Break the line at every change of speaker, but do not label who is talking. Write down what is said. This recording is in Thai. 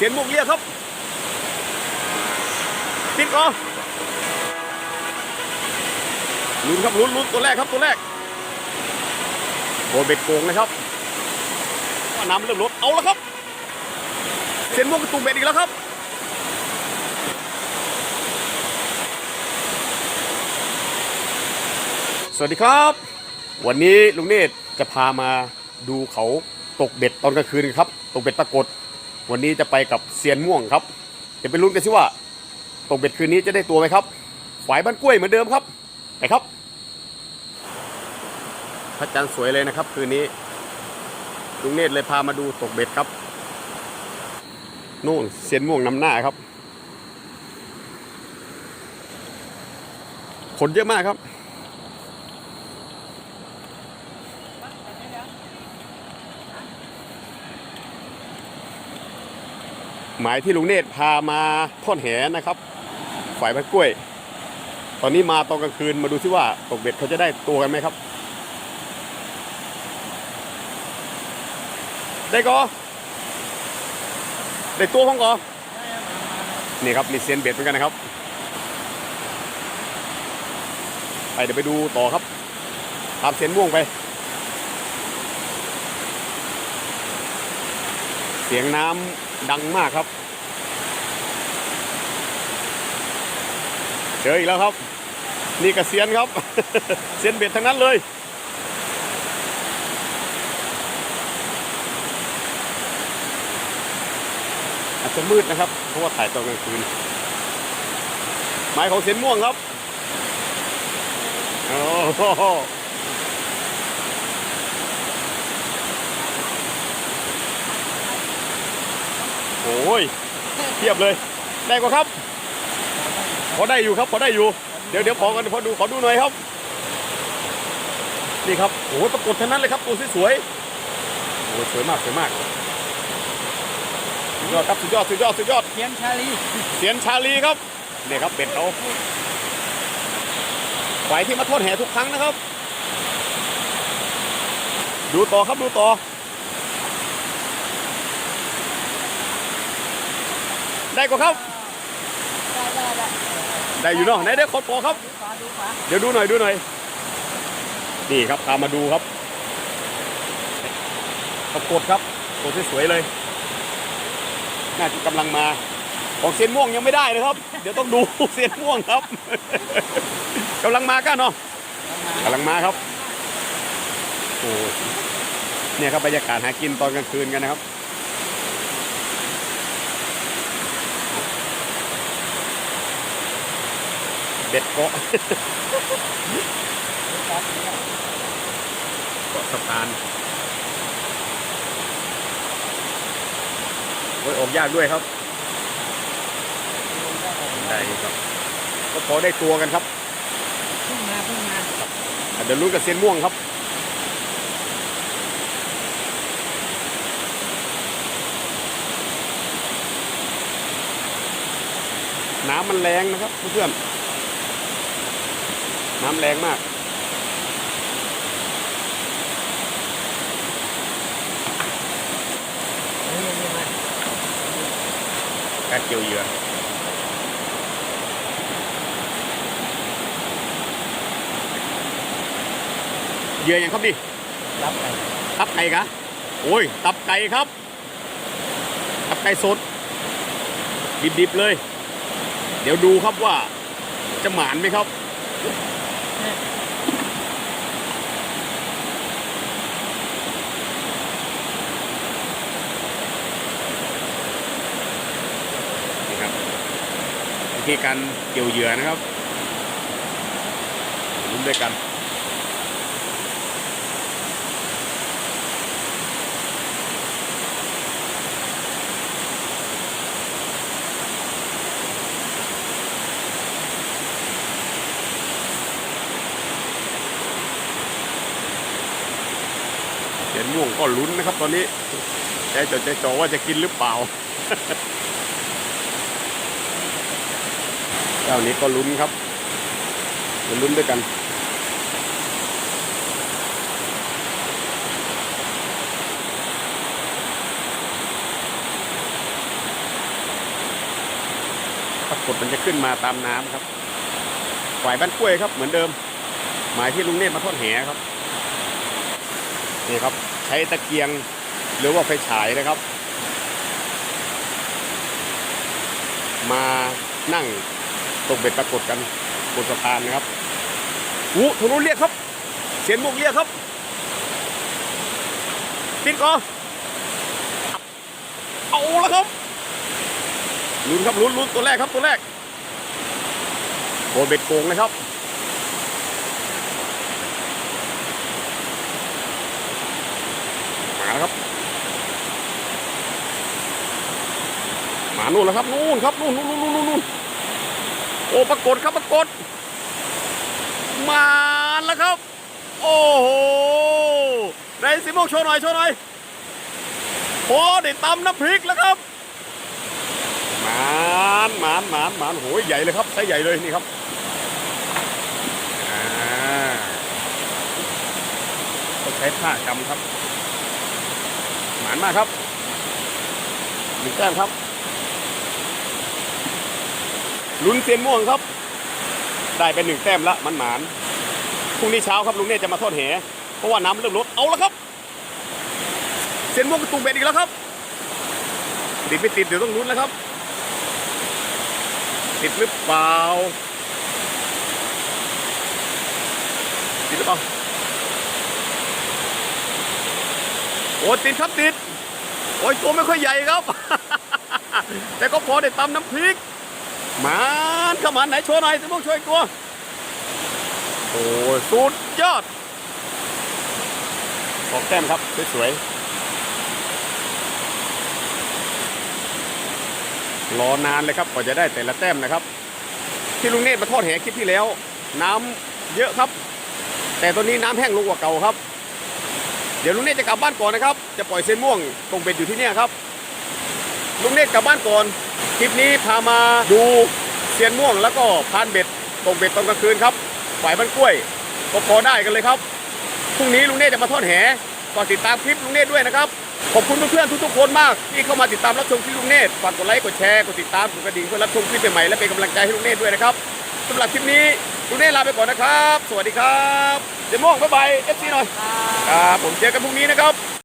เสียนมุกเรียกครับ ติดกอนลุ้นครับลุ้นลุ้นตัวแรกครับตัวแรกโบเบ็ดโกงนะครับว่าน้ำเริ่มลดเอาแล้วครับ เสียนม่วงกระตุกเบ็ดอีกแล้วครับสวัสดีครับ วันนี้ลุงเนตรจะพามาดูเขาตกเบ็ดตอนกลางคืนครับ ตกเบ็ดปรากฏ วันนี้จะไปกับเซียนม่วงครับเดี๋ยวไปลุ้นกันสิว่าตกเบ็ดคืนนี้จะได้ตัวไหมครับฝายบ้านกล้วยเหมือนเดิมครับไปครับพระจันทร์สวยเลยนะครับ คืนนี้ลุงเนตรเลยพามาดูตกเบ็ดครับนู่นเซียนม่วงนำหน้าครับ คนเยอะมากครับ หมายที่ลุงเนตรพามาท่อนแหนะครับ ฝ่ายพัดกล้วย ตอนนี้มาตอนกลางคืนมาดูซิว่าตกเบ็ดเขาจะได้ตัวกันไหมครับ ได้กอได้ตัวพ้องกอนี่ครับมีเซียนเบ็ดเหมือนกันนะครับ ไปเดี๋ยวไปดูต่อครับตามเซียนม่วงไป เสียงน้ำ ดังมากครับ เจออีกแล้วครับ นี่กระเซียนครับ เซียนเบ็ดทั้งนั้นเลยอาจจะมืดนะครับ เพราะว่าถ่ายตอนกลางคืนหมายของเซียนม่วงครับโอ้โหโอ้ย เทียบเลย ได้กว่าครับพอได้อยู่ครับพอได้อยู่ เดี๋ยวเดี๋ยวขอกันพอดูขอดูหน่อยครับ นี่ครับโอ้โหปรากฏทั้งนั้นเลยครับตัวสวยๆโอ้โหสวยมากสวยมากสุดยอดครับสุดยอดสุดยอดสุดยอด
เทียนชาลี
เสียนชาลีครับเนี่ยครับเป็ดเขาไหวที่มาโทษแห่ทุกครั้งนะครับ ดูต่อครับดูต่อ ได้กว่าครับ
ได้ได้ได้
ได้อยู่เนาะไหนได้ขอต่อครับ
ดูขวาดูขวา
เดี๋ยวดูหน่อยดูหน่อย นี่ครับตามมาดูครับปรากฏครับตัวสวยๆเลย น่าจะกำลังมา ของเซียนม่วงยังไม่ได้เลยครับ เดี๋ยวต้องดู เซียนม่วงครับ กำลังมากันเนาะกำลังมาครับ โอ้เนี่ยครับบรรยากาศหากินตอนกลางคืนกันนะครับ เบ็ดเกาะเกาะสะพานโอ้ยออกยากด้วยครับ ได้ครับ ก็พอได้ตัวกันครับ
พุ่งมาพุ่งมา
อะเดี๋ยวลุ้นกับเซียนม่วงครับน้ำมันแรงนะครับเพื่อนๆ น้ำแรงมาก
นี่นี่มา
การเกี่ยวเหยื่อเหยื่อยังครับดิ
รับไป
ตับไก่กะโอ้ย ตับไก่ครับ ตับไก่สด ดิบๆเลย เดี๋ยวดูครับว่าจะหมานไหมครับ นี่ครับวิ ธีการเกี่ยวเหยื่อนะครับลุ้นด้วยกันเสียนม่วงก็ลุ้นนะครับตอนนี้ใจจดใจจ่อว่าจะกินหรือเปล่า เจ้านี้ก็ลุ้นครับมาลุ้นด้วยกันกฏมันจะขึ้นมาตามน้ำครับฝ่ายบ้านกล้วยครับเหมือนเดิม หมายที่ลุงเนตรมาทอดแหครับนี่ครับ ใช้ตะเกียงหรือว่าไฟฉายนะครับ มานั่ง ตกเบ็ดปรากฏกันบนสะพานนะครับอู้ทางนู้นเรียกครับ เสียงมุกเรียกครับปิดก่อนเอาแล้วครับลุ้นครับลุ้นลุ้นตัวแรกครับตัวแรกโดนเบ็ดโกงนะครับมาแล้วครับมานู่นแล้วครับนู่นครับนู่นนู่นนู่นนู่นนู่น โอ้ปรากฏครับปรากฏมาแล้วครับ โอ้โหในสิโมกโชว์หน่อยโชว์หน่อยโอ้ได้ตำน้ำพริกแล้วครับหมานหมานหมานหมานโหใหญ่เลยครับไซส์ใหญ่เลยนี่ครับอ่าต้องใช้ผ้ากำครับ หมานมากครับหนึ่งแต้มครับ ลุ้นเซียนม่วงครับ ได้เป็นหนึ่งแต้มละมันหมานพรุ่งนี้เช้าครับลุงเน่จะมาทอดแหเพราะว่าน้ำเริ่มลดเอาแล้วครับ เซียนม่วงกระตุงเบ็ดอีกแล้วครับ ติดไม่ติดเดี๋ยวต้องลุ้นแล้วครับ ติดหรือเปล่าติดหรือเปล่าโอ้ติดครับติดโอ้ยตัวไม่ค่อยใหญ่ครับ แต่ก็พอได้ตำน้ำพริก มานเข้ามาไหนโชว์หน่อยสิพวกช่วยตัวโอ้ยสุดยอดออกแต้มครับ สวยๆรอนานเลยครับกว่าจะได้แต่ละแต้มนะครับ ที่ลุงเนตรมาทอดแหคลิปที่แล้ว น้ำเยอะครับ แต่ตอนนี้น้ำแห้งลงกว่าเก่าครับ เดี๋ยวลุงเนตรจะกลับบ้านก่อนนะครับ จะปล่อยเส้นม่วงตรงเบ็ดอยู่ที่นี่ครับ ลุงเนตรกลับบ้านก่อน คลิปนี้พามาดูเซียนม่วงแล้วก็พานเบ็ดตกเบ็ดตอนกลางคืนครับฝ่ายบ้านกล้วยก็พอได้กันเลยครับพรุ่งนี้ลุงเนตรจะมาทอดแหก่อนติดตามคลิปลุงเนตรด้วยนะครับขอบคุณเพื่อนๆทุกๆคนมากที่เข้ามาติดตามรับชมคลิปลุงเนตรฝากกดไลค์กดแชร์กดติดตามกดกระดิ่งเพื่อรับชมคลิปใหม่และเป็นกำลังใจให้ลุงเนตรด้วยนะครับสำหรับคลิปนี้ลุงเนตรลาไปก่อนนะครับ สวัสดีครับเซียนม่วงบ๊ายบายเอฟซีหน่อยครับผมเจอกันพรุ่งนี้นะครับ